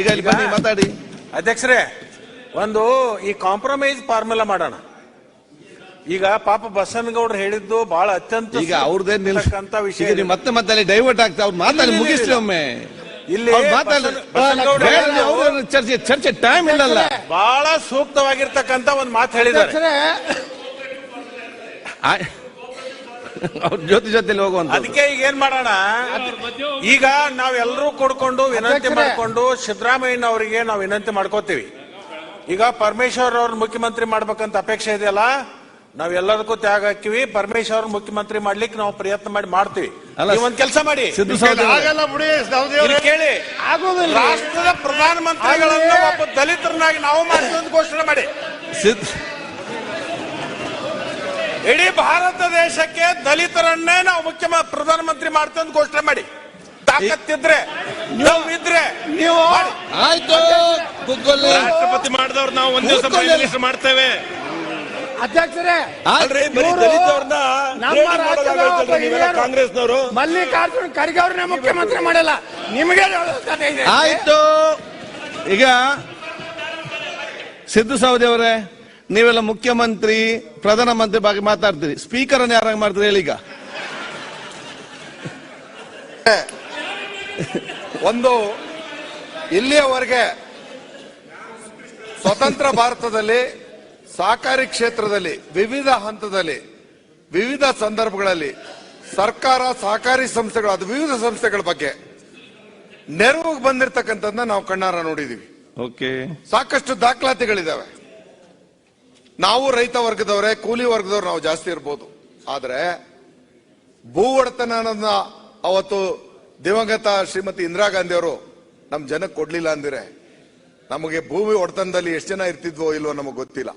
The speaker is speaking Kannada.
ಈಗ ಇಲ್ಲಿ ಬನ್ನಿ ಮಾತಾಡಿ. ಅಧ್ಯಕ್ಷರೇ ಒಂದು ಈ ಕಾಂಪ್ರಮೈಸ್ ಫಾರ್ಮುಲಾ ಮಾಡೋಣ. ಈಗ ಪಾಪ ಬಸನಗೌಡ್ರು ಹೇಳಿದ್ದು ಬಹಳ ಅತ್ಯಂತ ಈಗ ಅವ್ರದೇ ನಿಲ್ಕಂತ ವಿಷಯ ಈಗ ನೀವು ಮತ್ತೆ ಮತ್ತೆ ಅಲ್ಲಿ ಡೈವರ್ಟ್ ಆಗ್ತಾ ಅವ್ರು ಮಾತಾಡಿ ಮುಗಿಸ್ಲಿ ಒಮ್ಮೆ. ಇಲ್ಲಿ ಚರ್ಚೆ ಚರ್ಚೆ ಟೈಮ್ ಇಲ್ಲಲ್ಲ. ಬಹಳ ಸೂಕ್ತವಾಗಿರ್ತಕ್ಕಂತ ಒಂದು ಮಾತು ಹೇಳಿದ್ದಾರೆ. ಅವ್ರ ಜೊತೆ ಜೊತೆಲಿ ಹೋಗುವಂತ ಅದಕ್ಕೆ ಈಗ ಏನ್ ಮಾಡೋಣ? ಈಗ ನಾವೆಲ್ಲರೂ ಕೊಡ್ಕೊಂಡು ವಿನಂತಿ. ಮಾಡ್ಕೊಂಡು ಸಿದ್ದರಾಮಯ್ಯ ಅವರಿಗೆ ನಾವು ವಿನಂತಿ ಮಾಡ್ಕೋತೀವಿ. ಈಗ ಪರಮೇಶ್ವರ್ ಅವ್ರ ಮುಖ್ಯಮಂತ್ರಿ ಮಾಡ್ಬೇಕಂತ ಅಪೇಕ್ಷೆ ಇದೆಯಲ್ಲ? ನಾವೆಲ್ಲದಕ್ಕೂ ತ್ಯಾಗ ಹಾಕಿವಿ ಪರಮೇಶ್ವರ್ ಅವ್ರ ಮುಖ್ಯಮಂತ್ರಿ ಮಾಡ್ಲಿಕ್ಕೆ ನಾವು ಪ್ರಯತ್ನ ಮಾಡಿ ಮಾಡ್ತೀವಿ. ಅಲ್ಲ, ನೀವು ಒಂದ್ ಕೆಲಸ ಮಾಡಿ. ಸಿದ್ದು ಸಹೋದರ ಆಗಲ್ಲ ಬಿಡಿ ಸಹೋದರಿ ಇಲ್ಲಿ ಕೇಳಿ. ಆಗೋದಿಲ್ಲ. ರಾಷ್ಟ್ರದ ಪ್ರಧಾನಮಂತ್ರಿಗಳನ್ನ ಒಬ್ಬ ದಲಿತರನ್ನಾಗಿ ನಾವು ಮಾಡ್ತೀವಿ ಅಂತ ಘೋಷಣೆ ಮಾಡಿ. ಸಿದ್ ಇಡೀ ಭಾರತ ದೇಶಕ್ಕೆ ದಲಿತರನ್ನೇ ನಾವು ಮುಖ್ಯ ಪ್ರಧಾನಮಂತ್ರಿ ಮಾಡ್ತೇವೆ ಅಂತ ಘೋಷಣೆ ಮಾಡಿ. ತಾಕತ್ತಿದ್ರೆ ಇದ್ರೆ ನೀವು. ಆಯ್ತು ರಾಷ್ಟ್ರಪತಿ ಮಾಡಿದವ್ರು ನಾವು ಒಂದ್ ದಿವಸ. ಪ್ರೈಮ್ ಮಿನಿಸ್ಟರ್ ಮಾಡ್ತೇವೆ. ಅಧ್ಯಕ್ಷರೇ ಕಾಂಗ್ರೆಸ್ನವರು. ಮಲ್ಲಿಕಾರ್ಜುನ್ ಖರ್ಗೆ ಅವ್ರನ್ನೇ ಮುಖ್ಯಮಂತ್ರಿ ಮಾಡಲ್ಲ. ನಿಮಗೆ ಆಯ್ತು. ಈಗ ಸಿದ್ದು ಸೌದಿ ಅವರೇ ನೀವೆಲ್ಲ ಮುಖ್ಯಮಂತ್ರಿ ಪ್ರಧಾನಮಂತ್ರಿ ಬಗ್ಗೆ ಮಾತಾಡ್ತೀರಿ. ಸ್ಪೀಕರ್ ಅನ್ನು ಯಾರಾಗ ಮಾಡ್ತೀರಿ ಹೇಳಿ ಈಗ. ಒಂದು ಇಲ್ಲಿಯವರೆಗೆ ಸ್ವತಂತ್ರ ಭಾರತದಲ್ಲಿ ಸಹಕಾರಿ ಕ್ಷೇತ್ರದಲ್ಲಿ ವಿವಿಧ ಹಂತದಲ್ಲಿ ವಿವಿಧ ಸಂದರ್ಭಗಳಲ್ಲಿ ಸರ್ಕಾರ ಸಹಕಾರಿ ಸಂಸ್ಥೆಗಳು ಅದು ವಿವಿಧ ಸಂಸ್ಥೆಗಳ ಬಗ್ಗೆ ನೆರವು ಬಂದಿರತಕ್ಕಂಥದ್ದನ್ನ ನಾವು ಕಣ್ಣಾರ ನೋಡಿದೀವಿ. ಓಕೆ. ಸಾಕಷ್ಟು ದಾಖಲಾತಿಗಳಿದಾವೆ. ನಾವು ರೈತ ವರ್ಗದವರೇ, ಕೂಲಿ ವರ್ಗದವ್ರು ನಾವು ಜಾಸ್ತಿ ಇರ್ಬೋದು. ಆದ್ರೆ ಭೂ ಒಡೆತನ ಅವತ್ತು ದಿವಂಗತ ಶ್ರೀಮತಿ ಇಂದಿರಾ ಗಾಂಧಿ ಅವರು ನಮ್ ಜನಕ್ಕೆ ಕೊಡ್ಲಿಲ್ಲ ಅಂದಿರೆ ನಮಗೆ ಭೂಮಿ ಒಡೆತನದಲ್ಲಿ ಎಷ್ಟು ಜನ ಇರ್ತಿದ್ವೋ ಇಲ್ವೋ ನಮಗೆ ಗೊತ್ತಿಲ್ಲ.